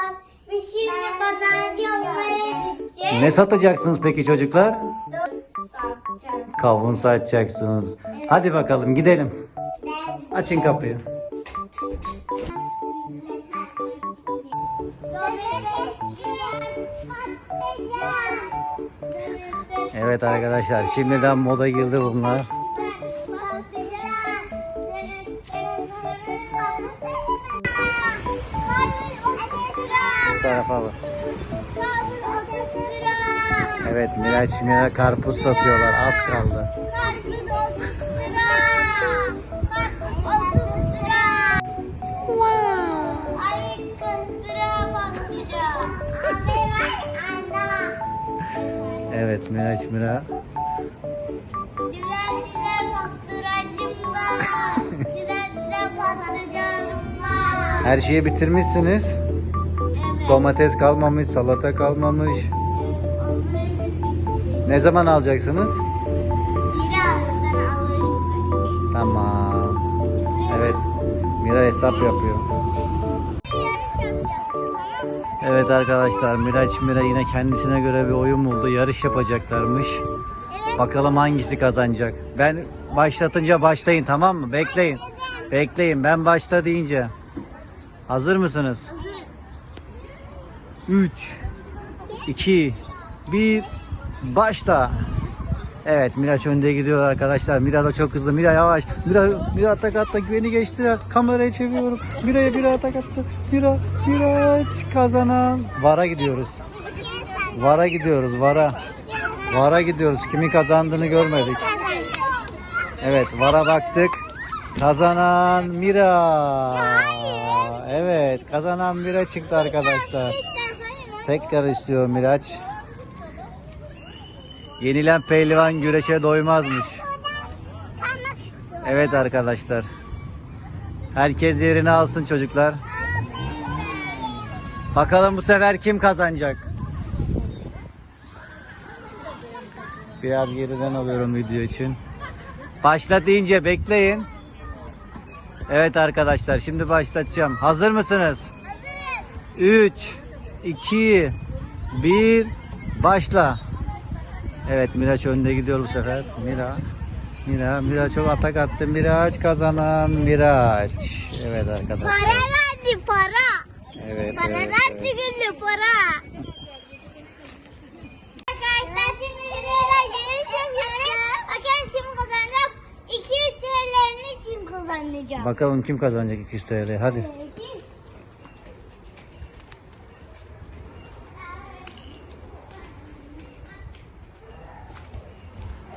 arkadaşlar. Biz şimdi kazancı almaya gideceğiz. Ne satacaksınız peki çocuklar? Kavun satacaksınız. Hadi bakalım gidelim. Açın kapıyı. Evet arkadaşlar şimdiden moda girdi bunlar. Tarafa bak. Evet Miraç Mira karpuz satıyorlar az kaldı. Karpuz 30 lira. Karpuz 30 lira. Ay 40 lira patlıcan. Abi ver anne. Evet Miraç Mira Güzel güzel. Her şeyi bitirmişsiniz. Evet. Domates kalmamış, salata kalmamış. Ne zaman alacaksınız? Tamam. Evet. Mira hesap yapıyor. Mı? Evet arkadaşlar Miraç Mira yine kendisine göre bir oyun buldu. Yarış yapacaklarmış. Evet. Bakalım hangisi kazanacak. Ben başlatınca başlayın tamam mı? Bekleyin. Bekleyin ben başla deyince. Hazır mısınız? 3 2 1 Başla. Evet Miraç önde gidiyor arkadaşlar. Mira da çok hızlı. Mira yavaş. Mira, Mira atak attı. Beni geçtiler. Kamerayı çeviriyorum. Mira'ya Mira atak attı. Mira, Miraç kazanan. Vara gidiyoruz. Vara gidiyoruz. Vara. Vara gidiyoruz. Kimin kazandığını görmedik. Evet Vara baktık. Kazanan Mira. Evet kazanan Mira çıktı arkadaşlar. Tekrar istiyor Miraç. Yenilen pehlivan güreşe doymazmış. Evet arkadaşlar. Herkes yerini alsın çocuklar. Bakalım bu sefer kim kazanacak? Biraz geriden alıyorum video için. Başla deyince bekleyin. Evet arkadaşlar şimdi başlatacağım. Hazır mısınız? 3 2 1 Başla. Evet Miraç önde gidiyor bu sefer. Mira. Mira, Mira çok atak attı. Miraç kazanan Miraç. Evet arkadaşlar. Para verdi para. Evet, Para evet, verdi evet. para. Arkadaşlar şimdi sırayla yarış yapıyoruz. Bakalım kim kazanacak? 200 Kazanacak. Bakalım kim kazanacak 200 TL. Hadi.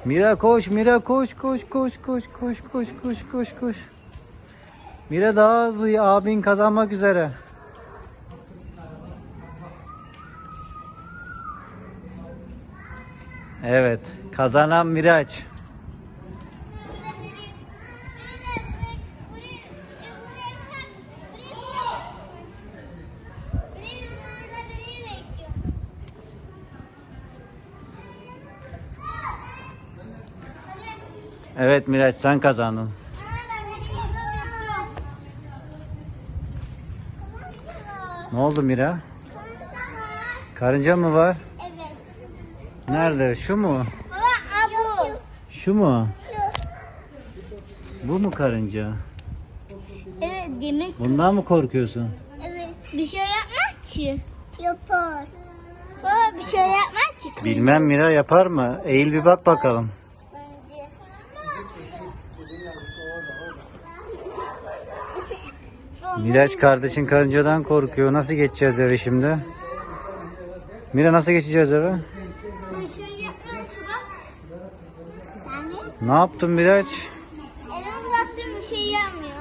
Mira koş, Mira koş, koş, koş, koş, koş, koş, koş, koş, koş. Mira daha hızlı, abin kazanmak üzere. Evet, kazanan Miraç. Evet Miraç sen kazandın. Ne oldu Mira? Karınca mı var? Evet. Nerede? Şu mu? Baba abu. Şu mu? Bu mu karınca? Evet demek Bundan mı korkuyorsun? Evet. Bir şey yapmaz ki. Yapar. Baba bir şey yapmaz ki. Bilmem Mira yapar mı? Eğil bir bak bakalım. Miraç kardeşin karıncadan korkuyor. Nasıl geçeceğiz eve şimdi? Mira nasıl geçeceğiz eve? Ne yaptın Miraç? elim uzattım bir şey yapmıyor.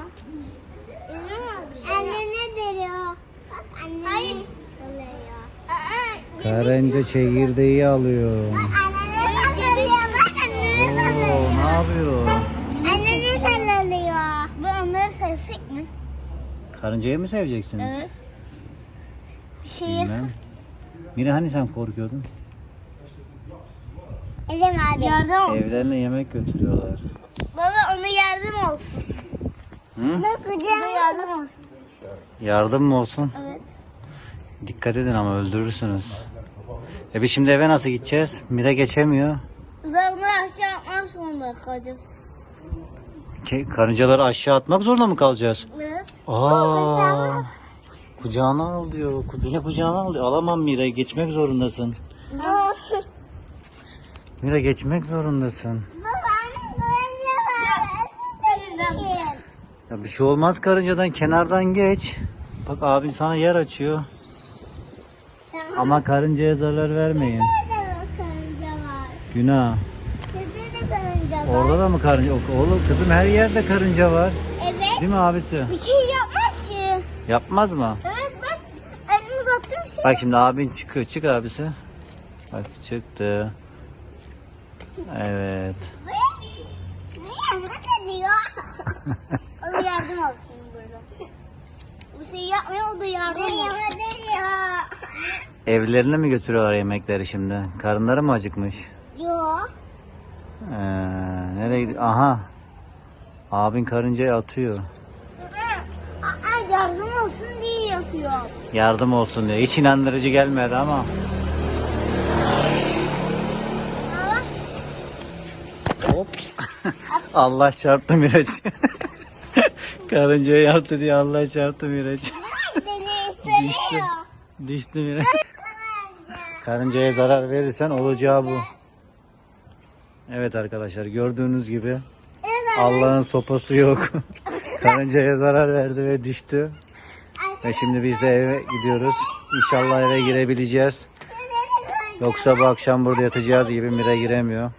Anne ne? Bak anne. Hayır. Karınca çekirdeği alıyor. Anne ne sallıyor? Bak anne ne Oo, ne yapıyor? Anne ne sallıyor? Bu onları sevsek mi? Karıncayı mı seveceksiniz? Evet. Bir şey. Bilmem. Mira hani sen korkuyordun? Elim abi. Yardım olsun. Evlerine yemek götürüyorlar. Baba ona yardım olsun. Hı? Ne kucağına yardım olsun. Yardım mı olsun? Evet. Dikkat edin ama öldürürsünüz. E biz şimdi eve nasıl gideceğiz? Mira geçemiyor. Zarını aşağı atmak zorunda kalacağız. Ke- Karıncaları aşağı atmak zorunda mı kalacağız? Aa, kucağına al diyor. Yine kucağına al diyor. Alamam Mira geçmek zorundasın. Mira geçmek zorundasın. Ya bir şey olmaz karıncadan kenardan geç. Bak abin sana yer açıyor. Ama karıncaya zarar vermeyin. Günah. Orada da mı karınca? Oğlum kızım her yerde karınca var. Evet. Değil mi abisi? Bir şey yapmaz ki. Yapmaz mı? Evet bak. Elimi uzattım şey. Bak şimdi abin çıkıyor. Çık abisi. Bak çıktı. Evet. o da yardım olsun burada. Bu şey yapmıyor o da yardım olsun. Evlerine mi götürüyorlar yemekleri şimdi? Karınları mı acıkmış? Yok. Ee, nereye gidiyor? Aha. Abin karıncayı atıyor. Aa, yardım olsun diye yapıyor. Yardım olsun diye. Hiç inandırıcı gelmedi ama. Ops. Allah çarptı Miraç. Karıncayı yaptı diye Allah çarptı Miraç. Düştü. Düştü Miraç. Karıncaya zarar verirsen olacağı bu. Evet arkadaşlar gördüğünüz gibi. Allah'ın sopası yok. Karıncaya zarar verdi ve düştü. Ve şimdi biz de eve gidiyoruz. İnşallah eve girebileceğiz. Yoksa bu akşam burada yatacağız gibi Mira giremiyor.